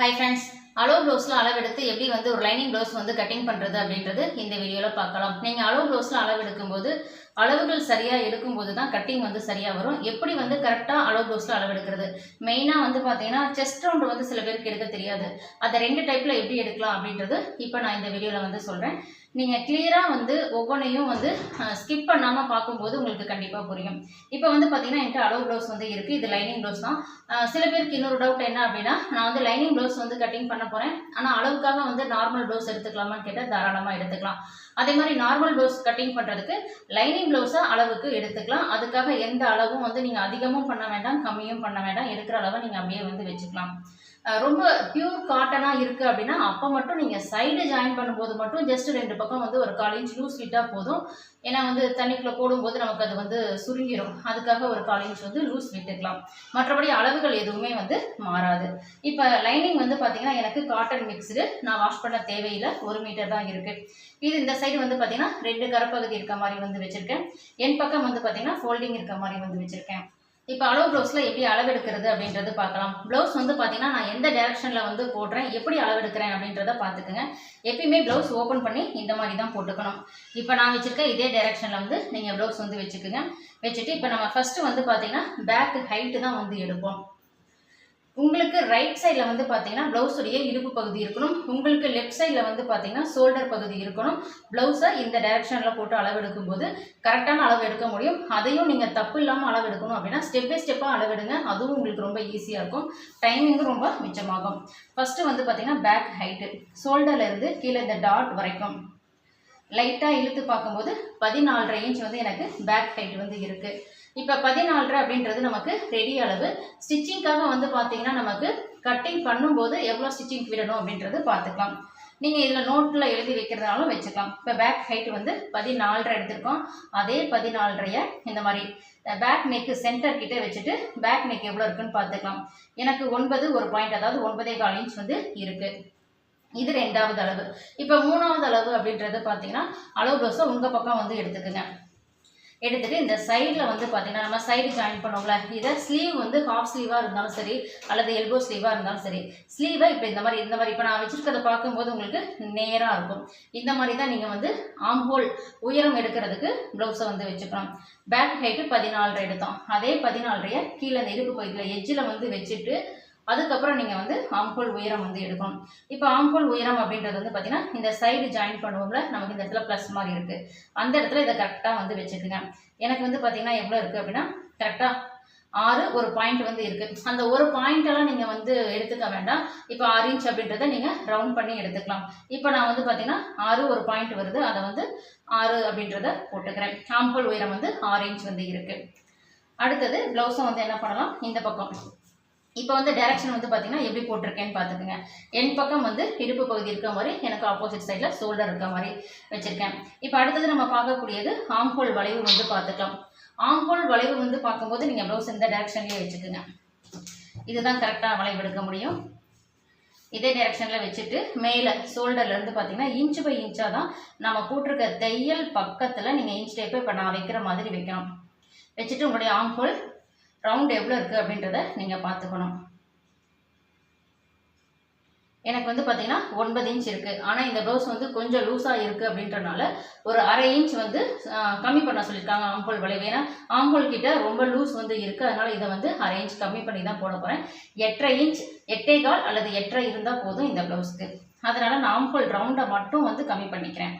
Hi friends allow ப்ளவுஸில் அளவெடுத்து எப்படி வந்து ஒரு லைனிங் ப்ளவுஸ் வந்து கட்டிங் பண்ணுறது அப்படின்றது இந்த வீடியோவில் பார்க்கலாம். நீங்கள் அலோ ப்ளவுஸில் அளவெடுக்கும்போது அளவுகள் சரியாக எடுக்கும்போது தான் கட்டிங் வந்து சரியாக வரும். எப்படி வந்து கரெக்டாக அளவு ப்ளவுஸில் அளவெடுக்கிறது மெயினாக வந்து பார்த்தீங்கன்னா செஸ்ட் ரவுண்டு வந்து சில பேருக்கு எடுக்க தெரியாது. அதை ரெண்டு டைப்பில் எப்படி எடுக்கலாம் அப்படின்றது இப்போ நான் இந்த வீடியோவில் வந்து சொல்கிறேன் நீங்கள் கிளியராக வந்து ஒவ்வொன்றையும் வந்து ஸ்கிப் பண்ணாமல் பார்க்கும்போது உங்களுக்கு கண்டிப்பாக புரியும். இப்போ வந்து பார்த்தீங்கன்னா என்கிட்ட அளவு ப்ளவுஸ் வந்து இருக்குது இது லைனிங் ப்ளவுஸ் தான். சில பேருக்கு இன்னொரு டவுட் என்ன அப்படின்னா நான் வந்து லைனிங் ப்ளவுஸ் வந்து கட்டிங் பண்ண போகிறேன் ஆனால் அளவுக்காக வந்து நார்மல் ப்ளவுஸ் எடுத்துக்கலாமான்னு கேட்டால் தாராளமாக எடுத்துக்கலாம். அதே மாதிரி நார்மல் ப்ளவுஸ் கட்டிங் பண்ணுறதுக்கு லைனிங் ப்ளவுஸை அளவுக்கு எடுத்துக்கலாம். அதுக்காக எந்த அளவும் வந்து நீங்கள் அதிகமும் பண்ண வேண்டாம் கம்மியும் பண்ண வேண்டாம். எடுக்கிற அளவை நீங்கள் அப்படியே வந்து வச்சுக்கலாம். ரொம்ப பியூர் காட்டனாக இருக்குது அப்படின்னா அப்போ மட்டும் நீங்கள் சைடு ஜாயின் பண்ணும்போது மட்டும் ஜஸ்ட் ரெண்டு பக்கம் வந்து ஒரு கால் இன்ச் லூஸ் விட்டால் போதும். ஏன்னா வந்து தண்ணிக்குள்ளே போடும்போது நமக்கு அது வந்து சுருங்கிடும் அதுக்காக ஒரு கால் இன்ச் வந்து லூஸ் விட்டுக்கலாம். மற்றபடி அளவுகள் எதுவுமே வந்து மாறாது. இப்போ லைனிங் வந்து பார்த்தீங்கன்னா எனக்கு காட்டன் மிக்ஸ்டு நான் வாஷ் பண்ண தேவையில்லை. ஒரு மீட்டர் தான் இருக்குது இது இந்த சைடு வந்து பார்த்தீங்கன்னா ரெண்டு கரப்பகுதி இருக்க மாதிரி வந்து வச்சுருக்கேன். என் பக்கம் வந்து பார்த்தீங்கன்னா ஃபோல்டிங் இருக்க மாதிரி வந்து வச்சுருக்கேன். இப்போ அளவு ப்ளவுஸில் எப்படி அளவெடுக்கிறது அப்படின்றது பார்க்கலாம். ப்ளவுஸ் வந்து பார்த்தீங்கன்னா நான் எந்த டேரக்ஷனில் வந்து போடுறேன் எப்படி அளவெடுக்கிறேன் அப்படின்றத பார்த்துக்குங்க. எப்பயுமே ப்ளவுஸ் ஓப்பன் பண்ணி இந்த மாதிரி தான் போட்டுக்கணும். இப்போ நான் வச்சுருக்க இதே டேரெக்ஷனில் வந்து நீங்கள் ப்ளவுஸ் வந்து வச்சுக்கோங்க. வச்சுட்டு இப்போ நம்ம ஃபஸ்ட்டு வந்து பார்த்தீங்கன்னா பேக் ஹைட்டு தான் வந்து எடுப்போம். உங்களுக்கு ரைட் சைடில் வந்து பார்த்தீங்கன்னா ப்ளவுஸுடைய இடுப்பு பகுதி இருக்கணும். உங்களுக்கு லெஃப்ட் சைடில் வந்து பார்த்தீங்கன்னா ஷோல்டர் பகுதி இருக்கணும். ப்ளவுஸை இந்த டைரக்ஷனில் போட்டு அளவு எடுக்கும்போது கரெக்டான அளவு எடுக்க முடியும். அதையும் நீங்கள் தப்பு இல்லாமல் அளவு எடுக்கணும் அப்படின்னா ஸ்டெப் பை ஸ்டெப்பாக அளவெடுங்க அதுவும் உங்களுக்கு ரொம்ப ஈஸியாக இருக்கும். டைமிங்கும் ரொம்ப மிச்சமாகும். ஃபஸ்ட்டு வந்து பார்த்தீங்கன்னா பேக் ஹைட்டு ஷோல்டர்லேருந்து கீழே இந்த டாட் வரைக்கும். லைட்டாக இழுத்து பார்க்கும்போது பதினாலரை இன்ச் வந்து எனக்கு பேக் ஹைட் வந்து இருக்குது இப்போ பதினாலரை அப்படின்றது நமக்கு ரெடி அளவு. ஸ்டிச்சிங்க்காக வந்து பார்த்தீங்கன்னா நமக்கு கட்டிங் பண்ணும்போது எவ்வளோ ஸ்டிச்சிங் விடணும் அப்படின்றது பார்த்துக்கலாம் நீங்கள் இதில் நோட்டில் எழுதி வைக்கிறதுனாலும் வச்சுக்கலாம். இப்போ பேக் ஹைட் வந்து பதினாலரை எடுத்திருக்கோம். அதே பதினாலரையை இந்த மாதிரி பேக் நெக்கு சென்டர் கிட்டே வச்சுட்டு பேக் நெக் எவ்வளோ இருக்குன்னு பார்த்துக்கலாம் எனக்கு ஒன்பது ஒரு பாயிண்ட் அதாவது ஒன்பதே கால் இன்ச் வந்து இருக்குது இது ரெண்டாவது அளவு. இப்போ மூணாவது அளவு அப்படின்றது பார்த்தீங்கன்னா அளவு ப்ளவுஸை உங்கள் பக்கம் வந்து எடுத்துக்கோங்க. எடுத்துட்டு இந்த சைடில் வந்து பார்த்தீங்கன்னா நம்ம சைடு ஜாயின் பண்ணோம்ல இதை ஸ்லீவ் வந்து ஹாஃப் ஸ்லீவாக இருந்தாலும் சரி அல்லது எல்போ ஸ்லீவாக இருந்தாலும் சரி ஸ்லீவை இப்போ இந்த மாதிரி இந்த மாதிரி இப்போ நான் வச்சுருக்கிறத பார்க்கும்போது உங்களுக்கு நேராக இருக்கும். இந்த மாதிரி தான் நீங்கள் வந்து ஆம்போல் உயரம் எடுக்கிறதுக்கு ப்ளவுஸை வந்து வச்சுக்கணும். பேக் ஹைட்டு பதினாலரை எடுத்தோம். அதே பதினாலரையை கீழே இந்த இடுப்பு பகுதியில் எஜ்ஜில் வந்து வச்சுட்டு அதுக்கப்புறம் நீங்கள் வந்து ஆம்போல் உயரம் வந்து எடுக்கணும். இப்போ ஆம்போல் உயரம் அப்படின்றது வந்து பார்த்தீங்கன்னா இந்த சைடு ஜாயின் பண்ணுவோம்ல நமக்கு இந்த இடத்துல ப்ளஸ் மாதிரி இருக்குது அந்த இடத்துல இதை கரெக்டாக வந்து வச்சுக்கோங்க. எனக்கு வந்து பார்த்தீங்கன்னா எவ்வளோ இருக்குது அப்படின்னா கரெக்டாக ஆறு ஒரு பாயிண்ட் வந்து இருக்குது அந்த ஒரு பாயிண்டெல்லாம் நீங்கள் வந்து எடுத்துக்க வேண்டாம். இப்போ ஆறு இன்ச் அப்படின்றத நீங்கள் ரவுண்ட் பண்ணி எடுத்துக்கலாம். இப்போ நான் வந்து பார்த்தீங்கன்னா ஆறு ஒரு பாயிண்ட் வருது. அதை வந்து ஆறு அப்படின்றத போட்டுக்கிறேன். ஆம்பல் உயரம் வந்து ஆறு இன்ச் வந்து இருக்குது அடுத்தது ப்ளவுஸும் வந்து என்ன பண்ணலாம்? இந்த பக்கம். இப்போ வந்து டேரக்ஷன் வந்து பார்த்தீங்கன்னா எப்படி போட்டிருக்கேன்னு பார்த்துக்குங்க என் பக்கம் வந்து இடுப்பு பகுதி இருக்க மாதிரி எனக்கு ஆப்போசிட் சைடில் ஷோல்டர் இருக்க மாதிரி வச்சுருக்கேன். இப்போ அடுத்தது நம்ம பார்க்கக்கூடியது ஆம்போல் வளைவு வந்து பார்த்துக்கலாம். ஆம்போல் வளைவு வந்து பார்க்கும்போது நீங்கள் ப்ளவுஸ் இந்த டேரக்ஷன்லேயே வச்சுக்கோங்க. இதுதான் கரெக்டாக வளைவு எடுக்க முடியும். இதே டேரக்ஷனில் வச்சுட்டு மேலே ஷோல்டர்லேருந்து பார்த்தீங்கன்னா இன்ச்சு பை இன்ச்சாக தான் நம்ம போட்டிருக்க தையல் பக்கத்தில் நீங்கள் இன்ச் டேப்பை இப்போ நான் வைக்கிற மாதிரி வைக்கணும். வச்சுட்டு உங்களுடைய ஆம்போல் ரவுண்ட் எவ்வளோ இருக்குது அப்படின்றத நீங்கள் பார்த்துக்கணும். எனக்கு வந்து பார்த்தீங்கன்னா ஒன்பது இன்ச் இருக்குது ஆனால் இந்த ப்ளவுஸ் வந்து கொஞ்சம் லூஸாக இருக்குது அப்படின்றனால ஒரு அரை இன்ச் வந்து கம்மி பண்ண சொல்லியிருக்காங்க ஆம்போல் வளைவு. ஏன்னா ஆம்போல் கிட்ட ரொம்ப லூஸ் வந்து இருக்குது அதனால் இதை வந்து அரை இன்ச் கம்மி பண்ணி தான் போட போகிறேன் எட்டரை இன்ச் எட்டே கால் அல்லது எட்டரை இருந்தால் போதும் இந்த ப்ளவுஸ்க்கு அதனால் நான் ஆம்போல் ரவுண்டை மட்டும் வந்து கம்மி பண்ணிக்கிறேன்.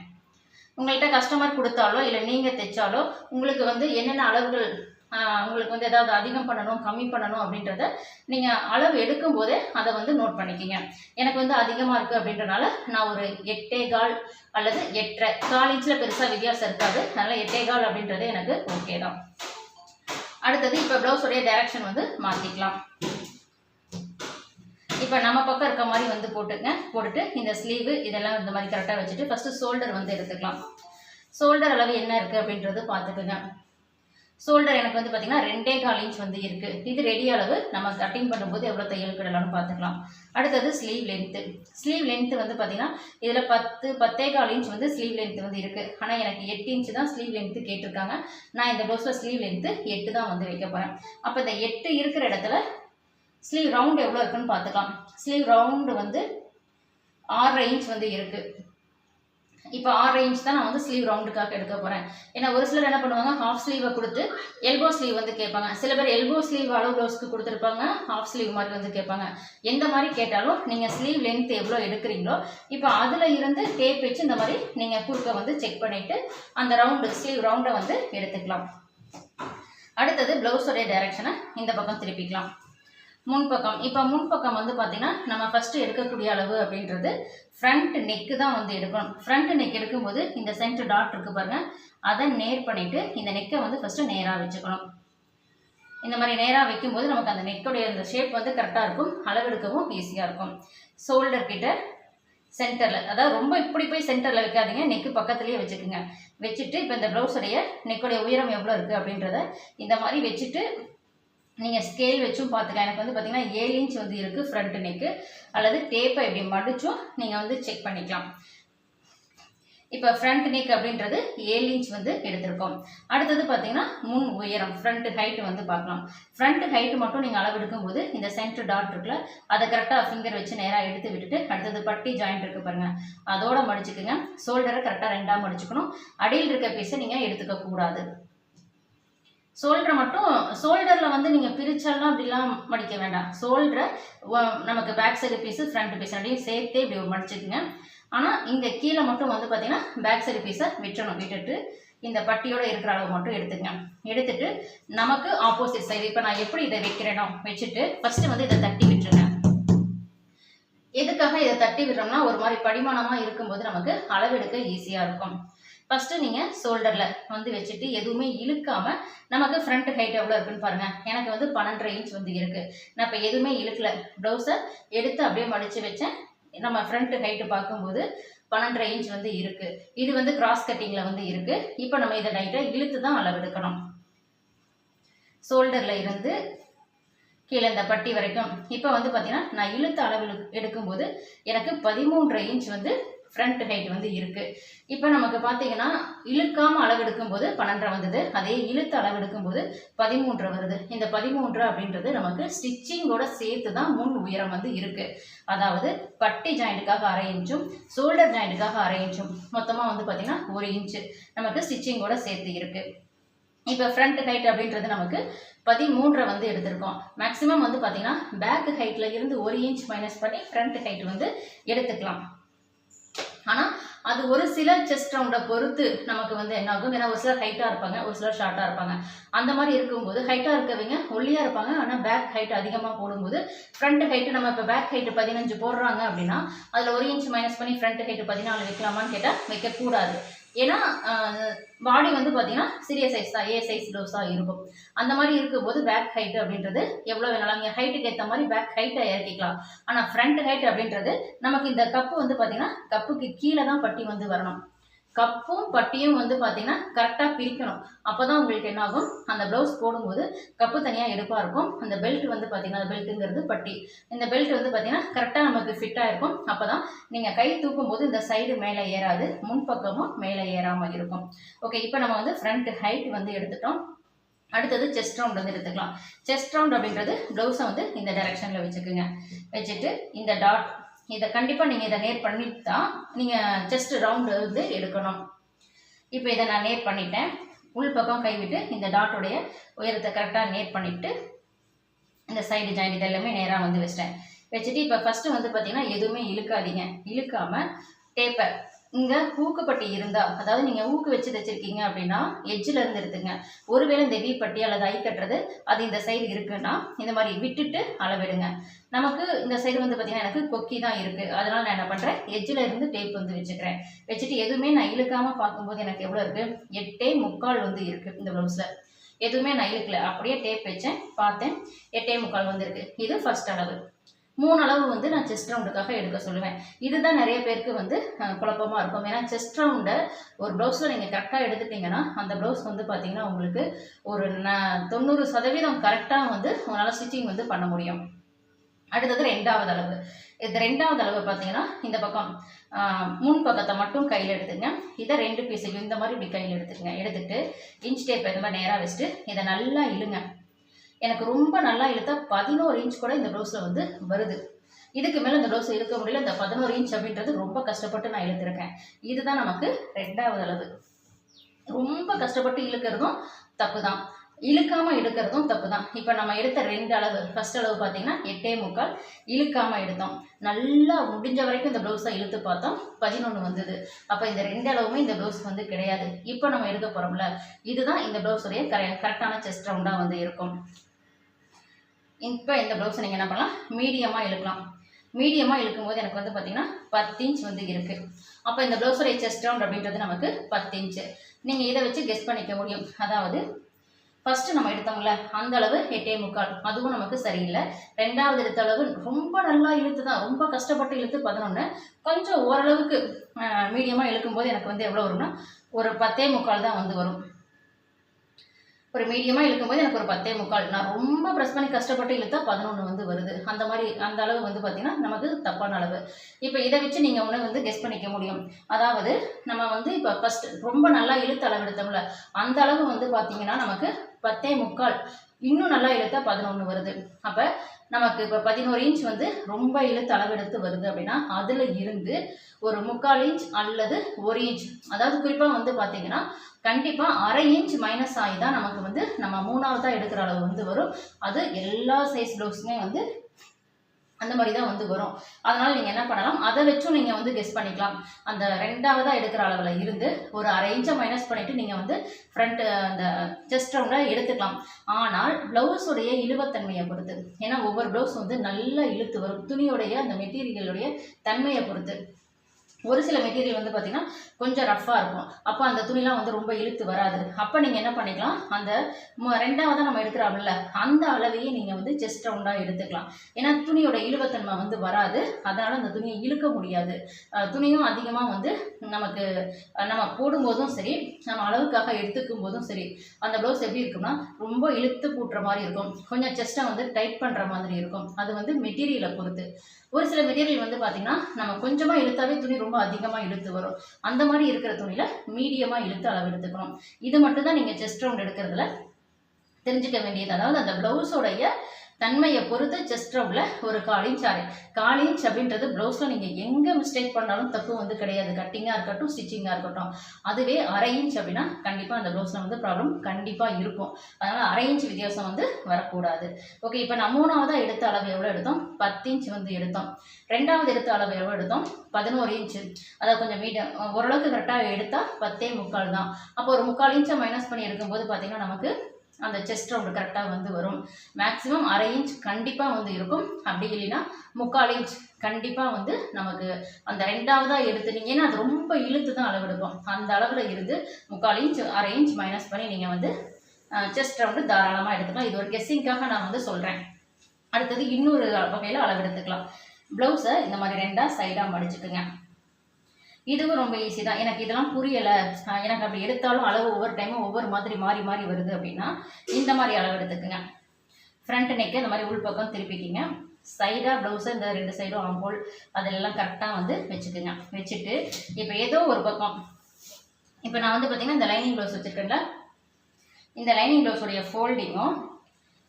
உங்கள்கிட்ட கஸ்டமர் கொடுத்தாலோ இல்லை நீங்கள் தைச்சாலோ உங்களுக்கு வந்து என்னென்ன அளவுகள் உங்களுக்கு வந்து ஏதாவது அதிகம் பண்ணணும் கம்மி பண்ணணும் அப்படின்றத நீங்கள் அளவு எடுக்கும் போதே அதை வந்து நோட் பண்ணிக்கிங்க. எனக்கு வந்து அதிகமாக இருக்குது அப்படின்றனால நான் ஒரு எட்டே கால் அல்லது எட்டரை. கால் இன்ச்சில் பெருசாக வித்தியாசம் இருக்காது. அதனால் எட்டே கால் அப்படின்றது எனக்கு ஓகே தான். அடுத்தது இப்போ ப்ளவுஸோடைய டைரக்ஷன் வந்து மாற்றிக்கலாம் இப்போ நம்ம பக்கம் இருக்க மாதிரி வந்து போட்டுங்க. போட்டுட்டு இந்த ஸ்லீவு இதெல்லாம் இந்த மாதிரி கரெக்டாக வச்சுட்டு ஃபஸ்ட்டு ஷோல்டர் வந்து எடுத்துக்கலாம். ஷோல்டர் அளவு என்ன இருக்குது அப்படின்றது பார்த்துக்குங்க. ஷோல்டர் எனக்கு வந்து பார்த்தீங்கன்னா ரெண்டே கால் இன்ச் வந்து இருக்குது இது ரெடி அளவு. நம்ம கட்டிங் பண்ணும்போது எவ்வளோ தையல் கிடலாம்னு பார்த்துக்கலாம் அடுத்தது ஸ்லீவ் லென்த்து ஸ்லீவ் லென்த்து வந்து பார்த்தீங்கன்னா இதில் பத்து பத்தே கால் இன்ச் வந்து ஸ்லீவ் லென்த்து வந்து இருக்குது ஆனால் எனக்கு எட்டு இன்ச் தான் ஸ்லீவ் லென்த்து கேட்டிருக்காங்க. நான் இந்த ப்ளவுஸில் ஸ்லீவ் லென்த்து எட்டு தான் வந்து வைக்க போகிறேன் அப்போ இந்த எட்டு இருக்கிற இடத்துல ஸ்லீவ் ரவுண்டு எவ்வளோ இருக்குன்னு பார்த்துக்கலாம் ஸ்லீவ் ரவுண்டு வந்து ஆறரை இன்ச் வந்து இருக்குது இப்போ ஆறு இன்ச் தான் நான் வந்து ஸ்லீவ் ரவுண்டுக்காக எடுக்க போகிறேன் ஏன்னா ஒரு சிலர் என்ன பண்ணுவாங்க ஹாஃப் ஸ்லீவை கொடுத்து எல்போ ஸ்லீவ் வந்து கேட்பாங்க. சில பேர் எல்போ ஸ்லீவ் அளவு ப்ளவுஸ்க்கு கொடுத்துருப்பாங்க ஹாஃப் ஸ்லீவ் மாதிரி வந்து கேட்பாங்க. எந்த மாதிரி கேட்டாலும் நீங்கள் ஸ்லீவ் லென்த் எவ்வளோ எடுக்கிறீங்களோ இப்போ அதில் இருந்து டேப் வச்சு இந்த மாதிரி நீங்கள் குறுக்க வந்து செக் பண்ணிவிட்டு அந்த ரவுண்டு ஸ்லீவ் ரவுண்டை வந்து எடுத்துக்கலாம். அடுத்தது ப்ளவுஸோடைய டைரக்ஷனை இந்த பக்கம் திருப்பிக்கலாம். முன்பக்கம். இப்போ முன்பக்கம் வந்து பார்த்தீங்கன்னா நம்ம ஃபஸ்ட்டு எடுக்கக்கூடிய அளவு அப்படின்றது ஃப்ரண்ட் நெக்கு தான் வந்து எடுக்கணும். ஃப்ரண்ட் நெக் எடுக்கும்போது இந்த சென்டர் டாட் இருக்குது பாருங்கள் அதை நேர் பண்ணிவிட்டு இந்த நெக்கை வந்து ஃபஸ்ட்டு நேராக வச்சுக்கணும். இந்த மாதிரி நேராக வைக்கும்போது நமக்கு அந்த நெக்கோடைய அந்த ஷேப் வந்து கரெக்டாக இருக்கும். அளவெடுக்கவும் ஈஸியாக இருக்கும். ஷோல்டர் கிட்ட சென்டரில் அதாவது ரொம்ப இப்படி போய் சென்டரில் வைக்காதீங்க. நெக்கு பக்கத்துலேயே வச்சுக்கோங்க. வச்சுட்டு இப்போ இந்த ப்ளவுஸுடைய நெக்குடைய உயரம் எவ்வளோ இருக்குது அப்படின்றத இந்த மாதிரி வச்சுட்டு நீங்கள் ஸ்கேல் வச்சும் பார்த்துக்கலாம். எனக்கு வந்து பார்த்தீங்கன்னா ஏழு இன்ச் வந்து இருக்குது ஃப்ரண்ட் நெக்கு அல்லது டேப்பை இப்படி மடிச்சும் நீங்கள் வந்து செக் பண்ணிக்கலாம். இப்போ ஃப்ரண்ட் நெக் அப்படின்றது ஏழு இன்ச் வந்து எடுத்திருக்கோம். அடுத்தது பார்த்தீங்கன்னா முன் உயரம் ஃப்ரண்ட் ஹைட் வந்து பார்க்கலாம். ஃப்ரண்ட் ஹைட் மட்டும் நீங்கள் அளவெடுக்கும் போது இந்த சென்டர் டாட் இருக்குல்ல அதை கரெக்டாக ஃபிங்கர் வச்சு நேராக எடுத்து விட்டுட்டு அடுத்தது பட்டி ஜாயிண்ட் இருக்கு பாருங்கள் அதோட மடிச்சுக்குங்க. ஷோல்டரை கரெக்டாக ரெண்டாக மடிச்சுக்கணும். அடியில் இருக்க பீஸை நீங்கள் எடுத்துக்க கூடாது. சோல்டரை மட்டும் ஷோல்டரில் வந்து நீங்கள் பிரிச்சாலும் அப்படிலாம் மடிக்க வேண்டாம். சோல்டரை நமக்கு back side piece front piece ரெண்டையும் சேர்த்தே இப்படி மடிச்சுக்குங்க. ஆனால் இங்கே கீழே மட்டும் வந்து பார்த்தீங்கன்னா பேக் சைடு பீஸை விட்டணும் விட்டுட்டு இந்த பட்டியோட இருக்கிற அளவு மட்டும் எடுத்துங்க எடுத்துட்டு நமக்கு ஆப்போசிட் சைடு இப்போ நான் எப்படி இதை வைக்கிறேனோ வச்சுட்டு ஃபஸ்ட்டு வந்து இதை தட்டி விட்டுருங்க. எதுக்காக இதை தட்டி விடுறோம்னா ஒரு மாதிரி படிமானமாக இருக்கும்போது நமக்கு அளவெடுக்க ஈஸியாக இருக்கும். ஃபஸ்ட்டு நீங்கள் ஷோல்டரில் வந்து வச்சுட்டு எதுவுமே இழுக்காம நமக்கு ஃப்ரண்ட் ஹைட் எவ்வளோ இருக்குன்னு பாருங்கள் எனக்கு வந்து பன்னெண்டரை இன்ச் வந்து இருக்குது நான் இப்போ எதுவுமே இழுக்கல. ப்ளவுஸை எடுத்து அப்படியே மடித்து வச்சேன். நம்ம ஃப்ரண்ட் ஹைட்டு பார்க்கும்போது பன்னெண்டரை இன்ச் வந்து இருக்குது இது வந்து கிராஸ் கட்டிங்கில் வந்து இருக்குது இப்போ நம்ம இதை லைட்டாக இழுத்து தான் அளவெடுக்கணும் ஷோல்டரில் இருந்து கீழே இந்த பட்டி வரைக்கும். இப்போ வந்து பார்த்தீங்கன்னா நான் இழுத்து அளவு எடுக்கும்போது எனக்கு பதிமூன்றரை இன்ச் வந்து ஃப்ரண்ட் ஹைட் வந்து இருக்குது இப்போ நமக்கு பார்த்தீங்கன்னா இழுக்காமல் அளவெடுக்கும் போது பன்னெண்டரை வந்தது. அதே இழுத்து அளவெடுக்கும் போது பதிமூன்று வருது. இந்த பதிமூன்று அப்படின்றது நமக்கு ஸ்டிச்சிங்கோட சேர்த்து தான் முன் உயரம் வந்து இருக்குது அதாவது பட்டி ஜாயிண்ட்டுக்காக அரை இன்ச்சும் ஷோல்டர் ஜாயிண்ட்டுக்காக அரை இன்ச்சும். மொத்தமாக வந்து பார்த்திங்கன்னா ஒரு இன்ச்சு நமக்கு ஸ்டிச்சிங்கோட சேர்த்து இருக்குது இப்போ ஃப்ரண்ட் ஹைட் அப்படின்றது நமக்கு பதிமூன்றை வந்து எடுத்திருக்கோம். மேக்ஸிமம் வந்து பார்த்தீங்கன்னா பேக் ஹைட்டில் இருந்து ஒரு இன்ச் மைனஸ் பண்ணி ஃப்ரண்ட் ஹைட் வந்து எடுத்துக்கலாம். ஆனால் அது ஒரு சில செஸ்ட் ரவுண்டை பொறுத்து நமக்கு வந்து என்ன ஆகும்? ஏன்னா ஒரு சிலர் ஹைட்டாக இருப்பாங்க ஒரு சிலர் ஷார்ட்டாக இருப்பாங்க. அந்த மாதிரி இருக்கும்போது ஹைட்டாக இருக்கவங்க ஒல்லியாக இருப்பாங்க ஆனால் பேக் ஹைட் அதிகமாக போடும்போது ஃப்ரண்ட் ஹைட்டு நம்ம இப்போ பேக் ஹைட்டு பதினஞ்சு போடுறாங்க அப்படின்னா அதில் ஒரு இன்ச் மைனஸ் பண்ணி ஃப்ரண்ட் ஹைட்டு பதினாலு வைக்கலாமான்னு கேட்டால் வைக்கக்கூடாது. ஏன்னா பாடி வந்து பார்த்தீங்கன்னா சிறிய சைஸ் தான் ஏ சைஸ் டோஸாக இருக்கும். அந்த மாதிரி இருக்கும்போது பேக் ஹைட் அப்படின்றது எவ்வளோ வேணாலும் நீங்கள் ஹைட்டுக்கு ஏற்ற மாதிரி பேக் ஹைட்டை இறக்கிக்கலாம். ஆனால் ஃப்ரண்ட் ஹைட் அப்படின்றது நமக்கு இந்த கப்பு வந்து பார்த்தீங்கன்னா கப்புக்கு கீழே தான் பட்டி வந்து வரணும். கப்பும் பட்டியும் வந்து பார்த்தீங்கன்னா கரெக்டாக பிரிக்கணும். அப்போ தான் உங்களுக்கு என்ன ஆகும் அந்த ப்ளவுஸ் போடும்போது கப்பு தனியாக எடுப்பாக இருக்கும். அந்த பெல்ட் வந்து பார்த்தீங்கன்னா அந்த பெல்ட்டுங்கிறது பட்டி. இந்த பெல்ட் வந்து பார்த்தீங்கன்னா கரெக்டாக நமக்கு ஃபிட்டாக இருக்கும். அப்போ தான் நீங்கள் கை தூக்கும் போது இந்த சைடு மேலே ஏறாது. முன்பக்கமும் மேலே ஏறாமல் இருக்கும். ஓகே இப்போ நம்ம வந்து ஃப்ரண்ட் ஹைட் வந்து எடுத்துட்டோம். அடுத்தது செஸ்ட் ரவுண்ட் வந்து எடுத்துக்கலாம். செஸ்ட் ரவுண்ட் அப்படின்றது ப்ளவுஸை வந்து இந்த டைரெக்ஷனில் வச்சுக்கோங்க. வச்சுட்டு இந்த டாட் இதை கண்டிப்பாக நீங்கள் இதை நேர் பண்ணிட்டு தான் நீங்கள் ஜஸ்ட் ரவுண்டு வந்து எடுக்கணும். இப்போ இதை நான் நேர் பண்ணிட்டேன். உள் பக்கம் கைவிட்டு இந்த டாட்டோடைய உயரத்தை கரெக்டாக நேர் பண்ணிவிட்டு இந்த சைடு ஜாயின் இதெல்லாமே நேராக வந்து வச்சிட்டேன். வச்சுட்டு இப்போ ஃபஸ்ட்டு வந்து பார்த்திங்கன்னா எதுவுமே இழுக்காதீங்க. இழுக்காமல் டேப்பர் இங்கே ஊக்குப்பட்டி இருந்தால் அதாவது நீங்கள் ஊக்கு வச்சு தைச்சிருக்கீங்க அப்படின்னா எட்ஜில் இருந்து எடுத்துங்க. ஒருவேளை இந்த வி பட்டி அல்லது ஐ கட்டுறது அது இந்த சைடு இருக்குன்னா இந்த மாதிரி விட்டுட்டு அளவிடுங்க. நமக்கு இந்த சைடு வந்து பார்த்தீங்கன்னா எனக்கு கொக்கி தான் இருக்குது அதனால் நான் என்ன பண்ணுறேன் எட்ஜில் இருந்து டேப் வந்து வச்சுக்கிறேன். வச்சுட்டு எதுவுமே நான் இழுக்காமல் பார்க்கும்போது எனக்கு எவ்வளோ இருக்குது எட்டே முக்கால் வந்து இருக்குது இந்த ப்ளவுஸில் எதுவுமே நான் இழுக்கல. அப்படியே டேப் வச்சேன் பார்த்தேன் எட்டே முக்கால் வந்திருக்கு இது ஃபர்ஸ்ட் அளவு. மூணு அளவு வந்து நான் செஸ்ட் ரவுண்டுக்காக எடுக்க சொல்லுவேன். இதுதான் நிறைய பேருக்கு வந்து குழப்பமாக இருக்கும். ஏன்னா செஸ்ட் ரவுண்டை ஒரு ப்ளவுஸில் நீங்கள் கரெக்டாக எடுத்துட்டீங்கன்னா அந்த ப்ளவுஸ் வந்து பார்த்தீங்கன்னா உங்களுக்கு ஒரு ந தொண்ணூறு சதவீதம் கரெக்டாக வந்து உங்களால் ஸ்டிச்சிங் வந்து பண்ண முடியும். அடுத்தது ரெண்டாவது அளவு. இது ரெண்டாவது அளவு பார்த்தீங்கன்னா இந்த பக்கம் முன் பக்கத்தை மட்டும் கையில் எடுத்துங்க. இதை ரெண்டு பீஸுக்கு இந்த மாதிரி இப்படி கையில் எடுத்துக்கங்க. எடுத்துட்டு இன்ச் டேப் இந்த மாதிரி நேராக வச்சுட்டு இதை நல்லா இழுங்க. எனக்கு ரொம்ப நல்லா இழுத்தா பதினோரு இன்ச் கூட இந்த ப்ளவுஸில் வந்து வருது. இதுக்கு மேலே இந்த ப்ளவுஸ் இழுக்க முடியல இந்த பதினோரு இன்ச் அப்படின்றது ரொம்ப கஷ்டப்பட்டு நான் இழுத்துருக்கேன். இதுதான் நமக்கு ரெண்டாவது அளவு. ரொம்ப கஷ்டப்பட்டு இழுக்கிறதும் தப்பு தான் இழுக்காம எடுக்கிறதும் தப்பு தான் இப்போ நம்ம எடுத்த ரெண்டு அளவு ஃபர்ஸ்ட் அளவு பார்த்தீங்கன்னா எட்டே முக்கால் இழுக்காம எடுத்தோம். நல்லா முடிஞ்ச வரைக்கும் இந்த ப்ளவுஸை இழுத்து பார்த்தோம் பதினொன்று வந்தது. அப்போ இந்த ரெண்டு அளவுமே இந்த ப்ளவுஸ் வந்து கிடையாது. இப்போ நம்ம எடுக்க போகிறோம்ல இதுதான் இந்த ப்ளவுஸுடைய கரெக்டான செஸ்ட் ரவுண்டாக வந்து இருக்கும். இப்போ இந்த ப்ளவுஸை நீங்கள் என்ன பண்ணலாம்? மீடியமாக இழுக்கலாம். மீடியமாக இழுக்கும்போது எனக்கு வந்து பார்த்தீங்கன்னா பத்து இன்ச் வந்து இருக்குது அப்போ இந்த ப்ளவுஸுடைய செஸ்ட் ரவுண்ட் அப்படின்றது நமக்கு பத்து இன்ச்சு நீங்கள் இதை வச்சு கெஸ் பண்ணிக்க முடியும். அதாவது ஃபஸ்ட்டு நம்ம எடுத்தோம்ல அந்த அளவு எட்டே முக்கால். அதுவும் நமக்கு சரியில்லை. ரெண்டாவது எடுத்த அளவு ரொம்ப நல்லா இழுத்து தான் ரொம்ப கஷ்டப்பட்டு இழுத்து பதினொன்று கொஞ்சம் ஓரளவுக்கு மீடியமாக இழுக்கும்போது எனக்கு வந்து எவ்வளோ வரும்னா ஒரு பத்தே முக்கால் தான் வந்து வரும். ஒரு மீடியமாக இழுக்கும்போது எனக்கு ஒரு பத்தே முக்கால். நான் ரொம்ப ப்ரெஸ் பண்ணி கஷ்டப்பட்டு இழுத்தா பதினொன்று வந்து வருது. அந்த மாதிரி அந்த அளவு வந்து பார்த்திங்கன்னா நமக்கு தப்பான அளவு. இப்போ இதை வச்சு நீங்கள் ஒன்று வந்து கெஸ் பண்ணிக்க முடியும். அதாவது நம்ம வந்து இப்போ ஃபஸ்ட்டு ரொம்ப நல்லா இழுத்து அளவு எடுத்தோம்ல அந்த அளவு வந்து பார்த்திங்கன்னா நமக்கு பத்தே முக்கால். இன்னும் நல்லா இழுத்தா பதினொன்று வருது. அப்போ நமக்கு இப்போ பதினோரு இன்ச் வந்து ரொம்ப இழுத்து அளவெடுத்து வருது அப்படின்னா அதில் இருந்து ஒரு முக்கால் இன்ச் அல்லது ஒரு இன்ச் அதாவது குறிப்பாக வந்து பார்த்தீங்கன்னா கண்டிப்பாக அரை இன்ச் மைனஸ் ஆகி தான் நமக்கு வந்து நம்ம மூணாவதாக எடுக்கிற அளவு வந்து வரும். அது எல்லா சைஸ் ப்ளவுஸுமே வந்து அந்த மாதிரி தான் வந்து வரும். அதனால் நீங்கள் என்ன பண்ணலாம்? அதை வச்சும் நீங்கள் வந்து கெஸ் பண்ணிக்கலாம். அந்த ரெண்டாவதாக எடுக்கிற அளவில் இருந்து ஒரு அரை இன்ச்சை மைனஸ் பண்ணிவிட்டு நீங்கள் வந்து ஃப்ரண்ட் அந்த செஸ்ட் ரவுண்டாக எடுத்துக்கலாம். ஆனால் ப்ளவுஸுடைய இழுவத்தன்மையை பொறுத்து. ஏன்னா ஒவ்வொரு ப்ளவுஸ் வந்து நல்லா இழுத்து வரும். துணியோடைய அந்த மெட்டீரியலுடைய தன்மையை பொறுத்து. ஒரு சில மெட்டீரியல் வந்து பார்த்திங்கன்னா கொஞ்சம் ரஃப்பாக இருக்கும். அப்போ அந்த துணிலாம் வந்து ரொம்ப இழுத்து வராது. அப்போ நீங்கள் என்ன பண்ணிக்கலாம்? அந்த ரெண்டாவதாக நம்ம எடுக்கிறோம்ல அந்த அளவையே நீங்கள் வந்து செஸ்ட் ரவுண்டாக எடுத்துக்கலாம். ஏன்னா துணியோட இழுவத்தன்மை வந்து வராது. அதனால் அந்த துணியை இழுக்க முடியாது. துணியும் அதிகமாக வந்து நமக்கு நம்ம போடும்போதும் சரி நம்ம அளவுக்காக எடுத்துக்கும் போதும் சரி அந்த ப்ளவுஸ் எப்படி இருக்கும்னா ரொம்ப இழுத்து பூட்டுற மாதிரி இருக்கும். கொஞ்சம் செஸ்ட்டை வந்து டைட் பண்ணுற மாதிரி இருக்கும். அது வந்து மெட்டீரியலை பொறுத்து. ஒரு சில மெட்டீரியல் வந்து பார்த்திங்கன்னா நம்ம கொஞ்சமாக இழுத்தாவே துணி ரொம்ப அதிகமாக இழுத்து வரும். அந்த மாதிரி இருக்கிற துணியில் மீடியமாக இழுத்து அளவு எடுத்துக்கணும். இது மட்டும் தான் நீங்கள் செஸ்ட் ரவுண்ட் எடுக்கிறதுல தெரிஞ்சுக்க வேண்டியது. அதாவது அந்த ப்ளவுஸோடைய தன்மையை பொறுத்து செஸ்ட் ரவுல ஒரு கால் இன்ச் அரை கால் இன்ச் அப்படின்றது ப்ளவுஸில் நீங்கள் எங்கே மிஸ்டேக் பண்ணாலும் தப்பு வந்து கிடையாது. கட்டிங்காக இருக்கட்டும் ஸ்டிச்சிங்காக இருக்கட்டும். அதுவே அரை இன்ச் அப்படின்னா கண்டிப்பாக அந்த ப்ளவுஸில் வந்து ப்ராப்ளம் கண்டிப்பாக இருக்கும். அதனால் அரை இன்ச் வித்தியாசம் வந்து வரக்கூடாது. ஓகே இப்போ நம்ம மூணாவதாக எடுத்த அளவு எவ்வளோ எடுத்தோம்? பத்து இன்ச் வந்து எடுத்தோம். ரெண்டாவது எடுத்த அளவு எவ்வளோ எடுத்தோம்? பதினோரு இன்ச்சு அதை கொஞ்சம் மீடியம் ஓரளவுக்கு கரெக்டாக எடுத்தால் பத்தே முக்கால் தான். அப்போ ஒரு முக்கால் இன்ச்சை மைனஸ் பண்ணி எடுக்கும்போது பார்த்தீங்கன்னா நமக்கு அந்த செஸ்ட் ரவுண்டு கரெக்டாக வந்து வரும். மேக்ஸிமம் அரை இன்ச் கண்டிப்பாக வந்து இருக்கும். அப்படி இல்லைன்னா முக்கால் இன்ச் கண்டிப்பாக வந்து நமக்கு அந்த ரெண்டாவதாக எடுத்துனீங்கன்னா அது ரொம்ப இழுத்து தான் அளவெடுக்கும் அந்த அளவில் இருந்து முக்கால் இன்ச் அரை இன்ச் மைனஸ் பண்ணி நீங்கள் வந்து செஸ்ட் ரவுண்டு தாராளமாக எடுத்துக்கலாம். இது ஒரு கெஸ்ஸிங்காக நான் வந்து சொல்கிறேன் அடுத்தது இன்னொரு வகையில் அளவெடுத்துக்கலாம். ப்ளவுஸை இந்த மாதிரி ரெண்டாக சைடாக மடிச்சுக்குங்க. இதுவும் ரொம்ப ஈஸி தான். எனக்கு இதெல்லாம் புரியலை. எனக்கு அப்படி எடுத்தாலும் அளவு ஒவ்வொரு டைமும் ஒவ்வொரு மாதிரி மாறி மாறி வருது அப்படின்னா இந்த மாதிரி அளவு எடுத்துக்குங்க. ஃப்ரண்ட் நெக்கு இந்த மாதிரி உள்பக்கம் திருப்பிக்கிங்க. சைடாக ப்ளவுஸு இந்த ரெண்டு சைடும் ஆம்போல் அதெல்லாம் கரெக்டாக வந்து வச்சுக்குங்க. வச்சுட்டு இப்போ ஏதோ ஒரு பக்கம். இப்போ நான் வந்து பார்த்தீங்கன்னா இந்த லைனிங் ப்ளவுஸ் வச்சுருக்கேன்ல. இந்த லைனிங் ப்ளவுஸுடைய ஃபோல்டிங்கும்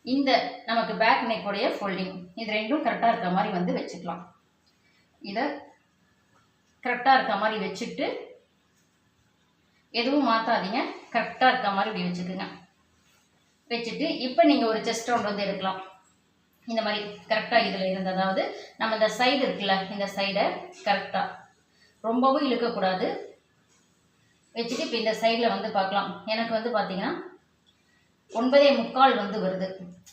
இந்த நமக்கு பேக் நெக்கோடைய ஃபோல்டிங் இது ரெண்டும் கரெக்டாக இருக்கிற மாதிரி வந்து வச்சுக்கலாம். இதை கரெக்டாக இருக்க மாதிரி வச்சுட்டு எதுவும் மாற்றாதீங்க கரெக்டாக இருக்க மாதிரி இப்படி வச்சுக்கோங்க. வச்சுட்டு இப்போ நீங்கள் ஒரு செஸ்ட் ரவுண்ட் வந்து எடுக்கலாம். இந்த மாதிரி கரெக்டாக இதில் இருந்து அதாவது நம்ம இந்த சைடு இருக்குல்ல இந்த சைடை கரெக்டாக ரொம்பவும் இழுக்கக்கூடாது. வச்சுட்டு இப்போ இந்த சைடில் வந்து பார்க்கலாம். எனக்கு வந்து பார்த்தீங்கன்னா ஒன்பதே முக்கால் வந்து வருது.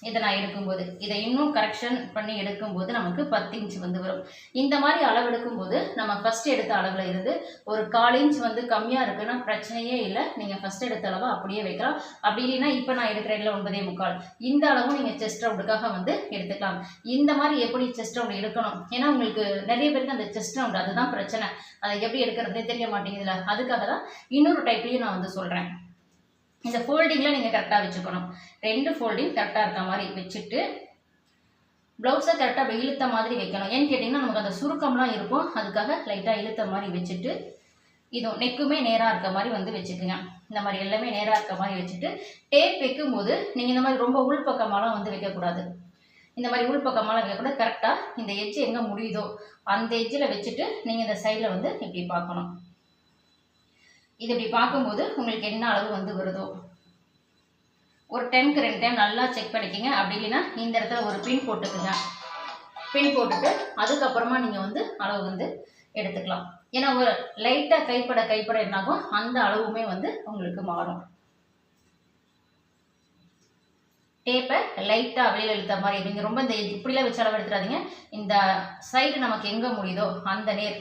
இதை நான் எடுக்கும்போது இதை இன்னும் கரெக்ஷன் பண்ணி எடுக்கும்போது நமக்கு பத்து இன்ச் வந்து வரும். இந்த மாதிரி அளவு எடுக்கும்போது நம்ம ஃபர்ஸ்ட் எடுத்த அளவில் இருந்து ஒரு கால் இன்ச் வந்து கம்மியாக இருக்குன்னா பிரச்சனையே இல்லை. நீங்கள் ஃபர்ஸ்ட் எடுத்த அளவை அப்படியே வைக்கலாம். அப்படி இல்லைன்னா இப்போ நான் எடுக்கிறதுல ஒன்பதே முக்கால். இந்த அளவும் நீங்கள் செஸ்ட் ரவுண்டுக்காக வந்து எடுத்துக்கலாம். இந்த மாதிரி எப்படி செஸ்ட் ரவுண்ட் எடுக்கணும்? ஏன்னா உங்களுக்கு நிறைய பேருக்கு அந்த செஸ்ட் ரவுண்ட் அதுதான் பிரச்சனை. அதை எப்படி எடுக்கிறதே தெரிய மாட்டேங்குதுல அதுக்காக தான் இன்னொரு டைப்லையும் நான் வந்து சொல்கிறேன் இந்த ஃபோல்டிங்கில் நீங்கள் கரெக்டாக வச்சுக்கணும். ரெண்டு ஃபோல்டிங் கரெக்டாக இருக்க மாதிரி வச்சுட்டு ப்ளவுஸை கரெக்டாக அப்படி இழுத்த மாதிரி வைக்கணும். ஏன்னு கேட்டிங்கன்னா நமக்கு அந்த சுருக்கம்லாம் இருக்கும். அதுக்காக லைட்டாக இழுத்த மாதிரி வச்சுட்டு இதுவும் நெக்குமே நேராக இருக்க மாதிரி வந்து வச்சுக்குங்க. இந்த மாதிரி எல்லாமே நேராக இருக்க மாதிரி வச்சுட்டு டேப் வைக்கும்போது நீங்கள் இந்த மாதிரி ரொம்ப உள்பக்கமாலாம் வந்து வைக்கக்கூடாது. இந்த மாதிரி உள்பக்கமாலாம் வைக்கக்கூடாது. கரெக்டாக இந்த எஜ்ஜு எங்கே முடியுதோ அந்த எஜ்ஜில் வச்சுட்டு நீங்கள் இந்த சைடில் வந்து இப்படி பார்க்கணும். இது இப்படி பார்க்கும்போது உங்களுக்கு என்ன அளவு வந்து வருதோ ஒரு டென்க்கு ரெண்டு டைம் நல்லா செக் பண்ணிக்கோங்க. அப்படி இல்லைன்னா இந்த இடத்துல ஒரு பின் போட்டுக்குங்க. பின் போட்டுட்டு அதுக்கப்புறமா நீங்கள் வந்து அளவு வந்து எடுத்துக்கலாம். ஏன்னா ஒரு லைட்டாக கைப்பட கைப்பட என்னாகும்? அந்த அளவுமே வந்து உங்களுக்கு மாறும். டேப்பை லைட்டாக வெளியில் இழுத்த மாதிரி நீங்கள் ரொம்ப இந்த இப்படிலாம் வச்சு அளவு எடுத்துடாதீங்க இந்த சைடு நமக்கு எங்கே முடியுதோ அந்த நேர்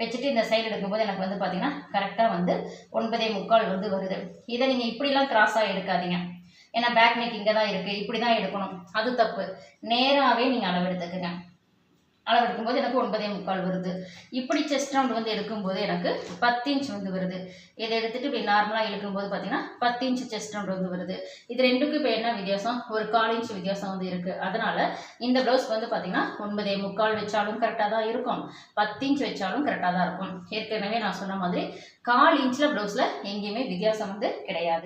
வச்சுட்டு இந்த சைடு எடுக்கும்போது எனக்கு வந்து பார்த்தீங்கன்னா கரெக்டாக வந்து ஒன்பதே முக்கால் வந்து வருது. இதை நீங்கள் இப்படிலாம் கிராஸாக எடுக்காதீங்க. ஏன்னா பேக் நெக் இங்கே தான் இருக்குது இப்படி தான் எடுக்கணும். அது தப்பு. நேராகவே நீங்கள் அளவெடுத்துக்குங்க. அளவெடுக்கும்போது எனக்கு ஒன்பதே முக்கால் வருது. இப்படி செஸ்ட் ரவுண்ட் வந்து எடுக்கும்போது எனக்கு பத்து இன்ச் வந்து வருது. இதை எடுத்துட்டு இப்படி நார்மலாக இழுக்கும்போது பார்த்தீங்கன்னா பத்து இன்ச் செஸ்ட் ரவுண்ட் வந்து வருது. இது ரெண்டுக்கும் இப்போ என்ன வித்தியாசம்? ஒரு கால் இன்ச் வித்தியாசம் வந்து இருக்குது அதனால் இந்த ப்ளவுஸ் வந்து பார்த்தீங்கன்னா ஒன்பதே முக்கால் வச்சாலும் கரெக்டாக தான் இருக்கும். பத்து இன்ச் வச்சாலும் கரெக்டாக தான் இருக்கும். ஏற்கனவே நான் சொன்ன மாதிரி கால் இன்ச்சில் ப்ளவுஸில் எங்கேயுமே வித்தியாசம் வந்து கிடையாது.